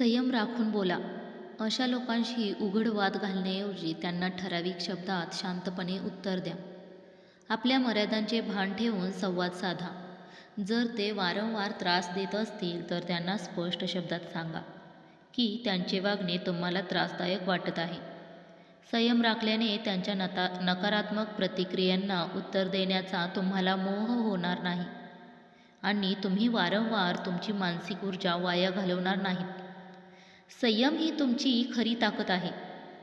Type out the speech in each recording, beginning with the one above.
संयम राखून बोला. अशा लोकांशी उघड वाद घालण्याऐवजी त्यांना ठराविक शब्दात शांतपणे उत्तर द्या. आपल्या मर्यादांचे भान ठेवून संवाद साधा. जर ते वारंवार त्रास देत असतील तर त्यांना स्पष्ट शब्दात सांगा की त्यांचे वागणे तुम्हाला त्रासदायक वाटत आहे. संयम राखल्याने त्यांच्या नता नकारात्मक प्रतिक्रियांना उत्तर देण्याचा तुम्हाला मोह होणार नाही. आणि तुम्ही वारंवार तुमची मानसिक ऊर्जा वाया घालवणार नाहीत. संयम ही तुमची खरी ताकद आहे.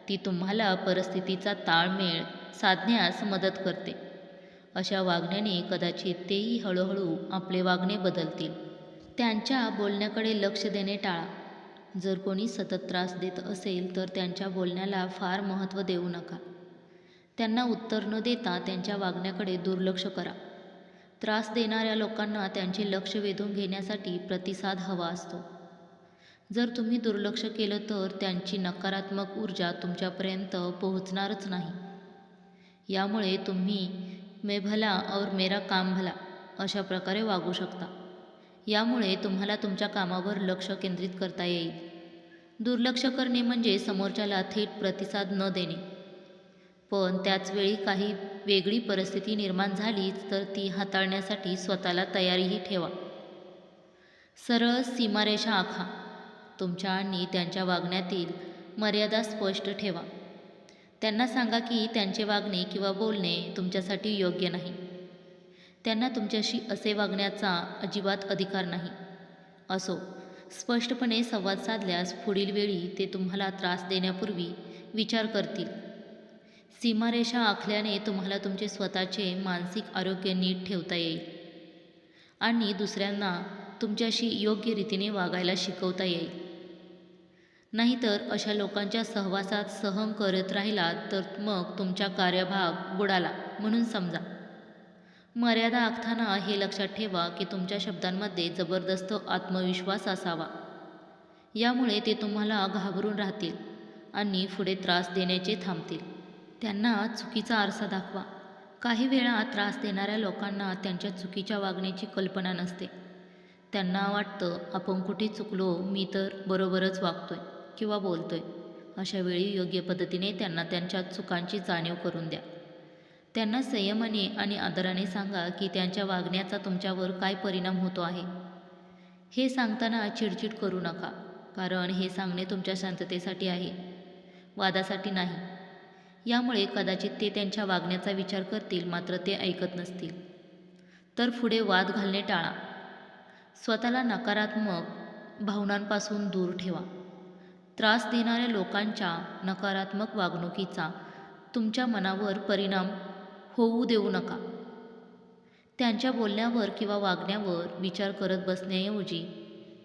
ती तुम्हाला परिस्थितीचा ताळमेळ साधण्यास मदत करते. अशा वागण्याने कदाचित तेही हळूहळू आपले वागणे बदलतील. त्यांच्या बोलण्याकडे लक्ष देणे टाळा. जर कोणी सतत त्रास देत असेल तर त्यांच्या बोलण्याला फार महत्त्व देऊ नका. त्यांना उत्तर न देता त्यांच्या वागण्याकडे दुर्लक्ष करा. त्रास देणाऱ्या लोकांना त्यांचे लक्ष वेधून घेण्यासाठी प्रतिसाद हवा असतो. जर तुम्ही दुर्लक्ष केलं तर त्यांची नकारात्मक ऊर्जा तुमच्यापर्यंत पोहोचणारच नाही. यामुळे तुम्ही मे भला और मेरा काम भला अशा प्रकारे वागू शकता. यामुळे तुम्हाला तुमच्या कामावर लक्ष केंद्रित करता येईल. दुर्लक्ष करणे म्हणजे समोरच्याला थेट प्रतिसाद न देणे. पण त्याचवेळी काही वेगळी परिस्थिती निर्माण झालीच तर ती हाताळण्यासाठी स्वतःला तयारीही ठेवा. सरळ सीमारेषा आखा. तुमच्या आणि त्यांच्या वागण्यातील मर्यादा स्पष्ट ठेवा. त्यांना सांगा की त्यांचे वागणे किंवा बोलणे तुमच्यासाठी योग्य नाही. त्यांना तुमच्याशी असे वागण्याचा अजिबात अधिकार नाही. असो स्पष्टपणे संवाद साधल्यास पुढील वेळी ते तुम्हाला त्रास देण्यापूर्वी विचार करतील. सीमारेषा आखल्याने तुम्हाला तुमचे स्वतःचे मानसिक आरोग्य नीट ठेवता येईल. आणि दुसऱ्यांना तुमच्याशी योग्य रीतीने वागायला शिकवता येईल. नाहीतर अशा लोकांच्या सहवासात सहन करत राहिला तर मग तुमचा कार्यभाग बुडाला म्हणून समजा. मर्यादा आखताना हे लक्षात ठेवा की तुमच्या शब्दांमध्ये जबरदस्त आत्मविश्वास असावा. यामुळे ते तुम्हाला घाबरून राहतील आणि पुढे त्रास देण्याचे थांबतील. त्यांना चुकीचा आरसा दाखवा. काही वेळा त्रास देणाऱ्या लोकांना त्यांच्या चुकीच्या वागण्याची कल्पना नसते. त्यांना वाटतं आपण कुठे चुकलो मी तर बरोबरच वागतोय. किंवा बोलतोय अशा वेळी योग्य पद्धतीने त्यांना त्यांच्या चुकांची जाणीव करून द्या. त्यांना संयमाने आणि आदराने सांगा की त्यांच्या वागण्याचा तुमच्यावर काय परिणाम होतो आहे. हे सांगताना चिडचिड करू नका कारण हे सांगणे तुमच्या शांततेसाठी आहे वादासाठी नाही. यामुळे कदाचित ते त्यांच्या वागण्याचा विचार करतील मात्र ते ऐकत नसतील. तर पुढे वाद घालणे टाळा. स्वतःला नकारात्मक भावनांपासून दूर ठेवा. त्रास देणाऱ्या लोकांच्या नकारात्मक वागणुकीचा तुमच्या मनावर परिणाम होऊ देऊ नका. त्यांच्या बोलण्यावर किंवा वागण्यावर विचार करत बसण्याऐवजी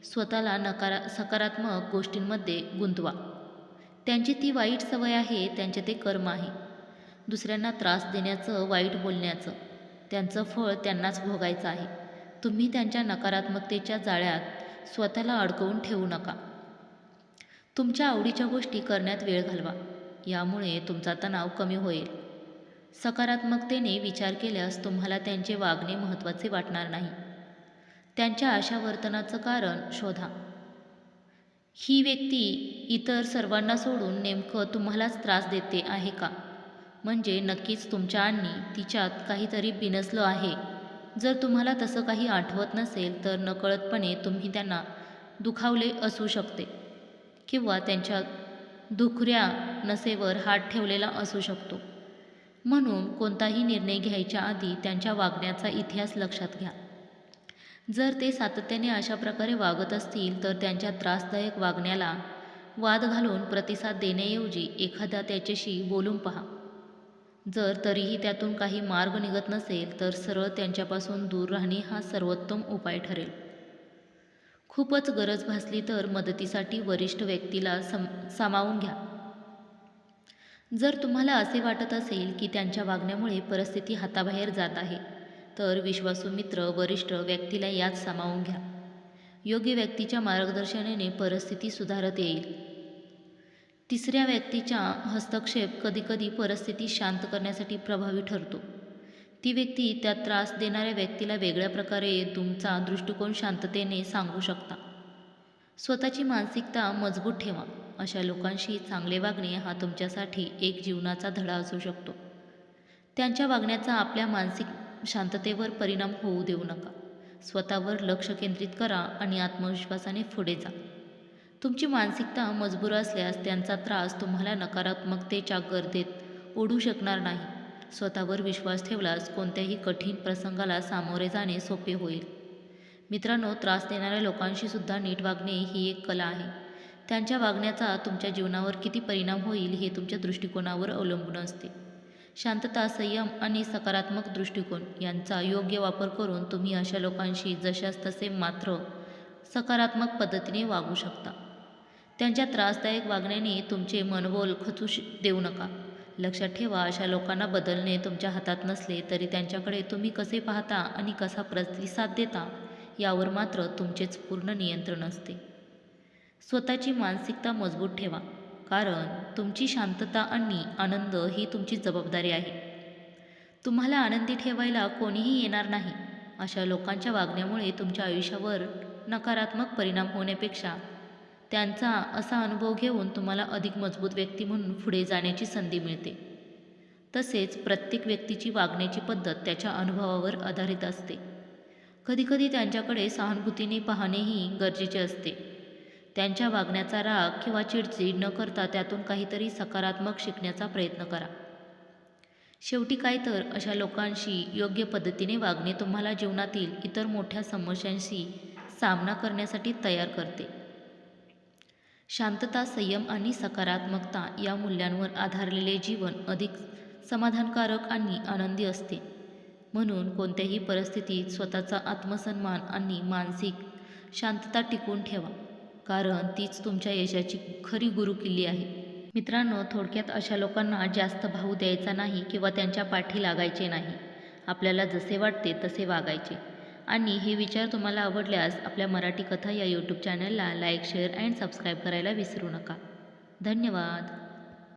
स्वतःला नकारा सकारात्मक गोष्टींमध्ये गुंतवा. त्यांची ती वाईट सवय आहे त्यांचे ते कर्म आहे. दुसऱ्यांना त्रास देण्याचं वाईट बोलण्याचं त्यांचं फळ त्यांनाच भोगायचं आहे. तुम्ही त्यांच्या नकारात्मकतेच्या जाळ्यात स्वतःला अडकवून ठेवू नका. तुमच्या आवडीच्या गोष्टी करण्यात वेळ घालवा. यामुळे तुमचा तणाव कमी होईल. सकारात्मकतेने विचार केल्यास तुम्हाला त्यांचे वागणे महत्त्वाचे वाटणार नाही. त्यांच्या अशा वर्तनाचं कारण शोधा. ही व्यक्ती इतर सर्वांना सोडून नेमकं तुम्हालाच त्रास देते आहे का? म्हणजे नक्कीच तुमच्या आणि तिच्यात काहीतरी बिनसलं आहे. जर तुम्हाला तसं काही आठवत नसेल तर नकळतपणे तुम्ही त्यांना दुखावले असू शकते. किंवा त्यांच्या दुखऱ्या नसेवर हात ठेवलेला असू शकतो. म्हणून कोणताही निर्णय घ्यायच्या आधी त्यांच्या वागण्याचा इतिहास लक्षात घ्या. जर ते सातत्याने अशा प्रकारे वागत असतील तर त्यांच्या त्रासदायक वागण्याला वाद घालून प्रतिसाद देण्याऐवजी एखादा त्याच्याशी बोलून पहा. जर तरीही त्यातून काही मार्ग निघत नसेल तर सरळ त्यांच्यापासून दूर राहणे हा सर्वोत्तम उपाय ठरेल. खूपच गरज भासली तर मदतीसाठी वरिष्ठ व्यक्तीला सम सामावून घ्या. जर तुम्हाला असे वाटत असेल की त्यांच्या वागण्यामुळे परिस्थिती हाताबाहेर जात आहे तर विश्वासू मित्र वरिष्ठ व्यक्तीला यात सामावून घ्या. योग्य व्यक्तीच्या मार्गदर्शनाने परिस्थिती सुधारत येईल. तिसऱ्या व्यक्तीच्या हस्तक्षेप कधीकधी परिस्थिती शांत करण्यासाठी प्रभावी ठरतो. ती व्यक्ती त्या त्रास देणाऱ्या व्यक्तीला वेगळ्या प्रकारे तुमचा दृष्टिकोन शांततेने सांगू शकता. स्वतःची मानसिकता मजबूत ठेवा. अशा लोकांशी चांगले वागणे हा तुमच्यासाठी एक जीवनाचा धडा असू शकतो. त्यांच्या वागण्याचा आपल्या मानसिक शांततेवर परिणाम होऊ देऊ नका. स्वतःवर लक्ष केंद्रित करा आणि आत्मविश्वासाने पुढे जा. तुमची मानसिकता मजबूर असल्यास त्यांचा त्रास तुम्हाला नकारात्मकतेच्या गर्दीत ओढू शकणार नाही. स्वतःवर विश्वास ठेवल्यास कोणत्याही कठीण प्रसंगाला सामोरे जाणे सोपे होईल. मित्रांनो त्रास देणाऱ्या लोकांशी सुद्धा नीट वागणे ही एक कला आहे. त्यांच्या वागण्याचा तुमच्या जीवनावर किती परिणाम होईल हे तुमच्या दृष्टिकोनावर अवलंबून असते. शांतता संयम आणि सकारात्मक दृष्टिकोन यांचा योग्य वापर करून तुम्ही अशा लोकांशी जशास तसे मात्र सकारात्मक पद्धतीने वागू शकता. त्यांच्या त्रासदायक वागण्याने तुमचे मनबोल खचू श देऊ नका. लक्षात ठेवा अशा लोकांना बदलणे तुमच्या हातात नसले तरी त्यांच्याकडे तुम्ही कसे पाहता आणि कसा प्रतिसाद देता यावर मात्र तुमचेच पूर्ण नियंत्रण असते. स्वतःची मानसिकता मजबूत ठेवा कारण तुमची शांतता आणि आनंद ही तुमची जबाबदारी आहे. तुम्हाला आनंदी ठेवायला कोणीही येणार नाही. अशा लोकांच्या वागण्यामुळे तुमच्या आयुष्यावर नकारात्मक परिणाम होण्यापेक्षा त्यांचा असा अनुभव घेऊन तुम्हाला अधिक मजबूत व्यक्ती म्हणून पुढे जाण्याची संधी मिळते. तसेच प्रत्येक व्यक्तीची वागण्याची पद्धत त्याच्या अनुभवावर आधारित असते. कधीकधी त्यांच्याकडे सहानुभूतीने पाहणेही गरजेचे असते. त्यांच्या वागण्याचा राग किंवा चिडचिड न करता त्यातून काहीतरी सकारात्मक शिकण्याचा प्रयत्न करा. शेवटी काय तर अशा लोकांशी योग्य पद्धतीने वागणे तुम्हाला जीवनातील इतर मोठ्या समस्यांशी सामना करण्यासाठी तयार करते. शांतता संयम आणि सकारात्मकता या मूल्यांवर आधारलेले जीवन अधिक समाधानकारक आणि आनंदी असते. म्हणून कोणत्याही परिस्थितीत स्वतःचा आत्मसन्मान आणि मानसिक शांतता टिकून ठेवा कारण तीच तुमच्या यशाची खरी गुरुकिल्ली आहे. मित्रांनो थोडक्यात अशा लोकांना जास्त भाव द्यायचा नाही किंवा त्यांच्या पाठी लागायचे नाही. आपल्याला जसे वाटते तसे वागायचे. आणि हे विचार तुम्हाला आवडल्यास आपल्या मराठी कथा या यूट्यूब चॅनलला लाईक शेअर अँड सबस्क्राईब करायला विसरू नका. धन्यवाद.